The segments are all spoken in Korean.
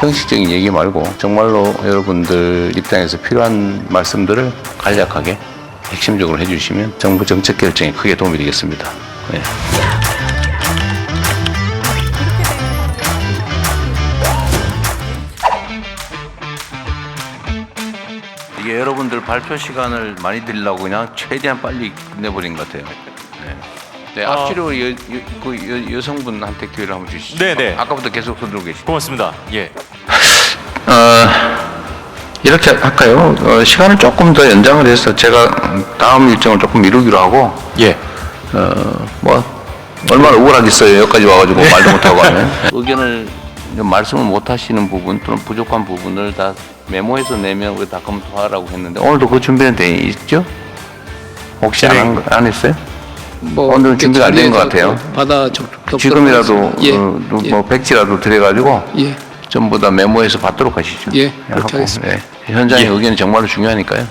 형식적인 얘기 말고 정말로 여러분들 입장에서 필요한 말씀들을 간략하게 핵심적으로 해주시면 정부 정책 결정에 크게 도움이 되겠습니다. 네. 이게 여러분들 발표 시간을 많이 드리려고 그냥 최대한 빨리 끝내버린 것 같아요. 네. 네, 아. 앞뒤로 여, 여, 그 여, 여성분한테 기회를 한번 주시죠. 네, 네. 아까부터 계속 손들고 계시죠. 고맙습니다. 예. 어, 이렇게 할까요? 어, 시간을 조금 더 연장을 해서 제가 다음 일정을 조금 미루기로 하고, 예. 어, 뭐, 얼마나 우울하겠어요. 여기까지 와가지고 말도 못하고 하면. 의견을 좀 말씀을 못 하시는 부분 또는 부족한 부분을 다 메모해서 내면 우리 다 검토하라고 했는데, 오늘도 그 준비는 돼 있죠? 혹시 안, 한 거- 안 했어요? 뭐 오늘은 준비가 안된것 같아요. 받아 적 지금이라도, 예, 어, 뭐, 예, 백지라도 드려가지고, 예, 전부 다 메모해서 받도록 하시죠. 예, 하고, 그렇게 하겠습니다. 예. 현장의 예. 의견이 정말로 중요하니까요.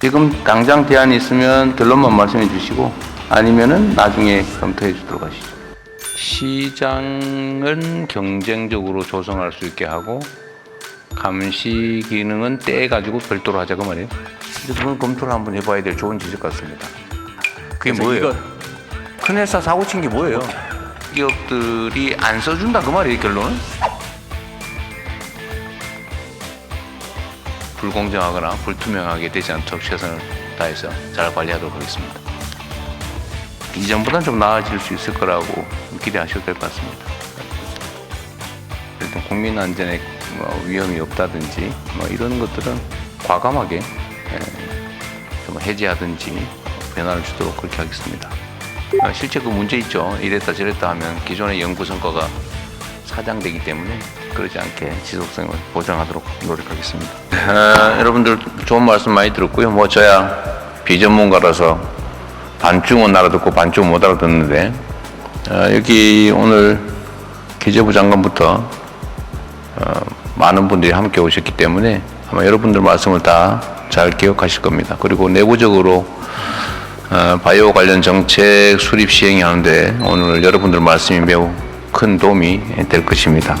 지금 당장 대안이 있으면 결론만 말씀해 주시고 아니면은 나중에 검토해 주도록 하시죠. 시장은 경쟁적으로 조성할 수 있게 하고 감시 기능은 떼 가지고 별도로 하자고 그 말이에요. 이제 그건 검토를 한번 해봐야 될 좋은 지적 같습니다. 그게 뭐예요? 이거- 큰 회사 사고 친 게 뭐예요? 기업들이 안 써준다 그 말이에요 결론은? 불공정하거나 불투명하게 되지 않도록 최선을 다해서 잘 관리하도록 하겠습니다. 이전보다는 좀 나아질 수 있을 거라고 기대하셔도 될 것 같습니다. 일단 국민 안전에 뭐 위험이 없다든지 뭐 이런 것들은 과감하게 에, 좀 해제하든지 변화를 주도록 그렇게 하겠습니다. 아, 실제 그 문제 있죠. 이랬다 저랬다 하면 기존의 연구 성과가 사장되기 때문에 그러지 않게 지속성을 보장하도록 노력하겠습니다. 아, 여러분들 좋은 말씀 많이 들었고요. 뭐 저야 비전문가라서 반쯤은 알아듣고 반쯤은 못 알아듣는데 아, 여기 오늘 기재부 장관부터 어, 많은 분들이 함께 오셨기 때문에 아마 여러분들 말씀을 다 잘 기억하실 겁니다. 그리고 내부적으로 어, 바이오 관련 정책 수립 시행하는데 오늘 여러분들 말씀이 매우 큰 도움이 될 것입니다.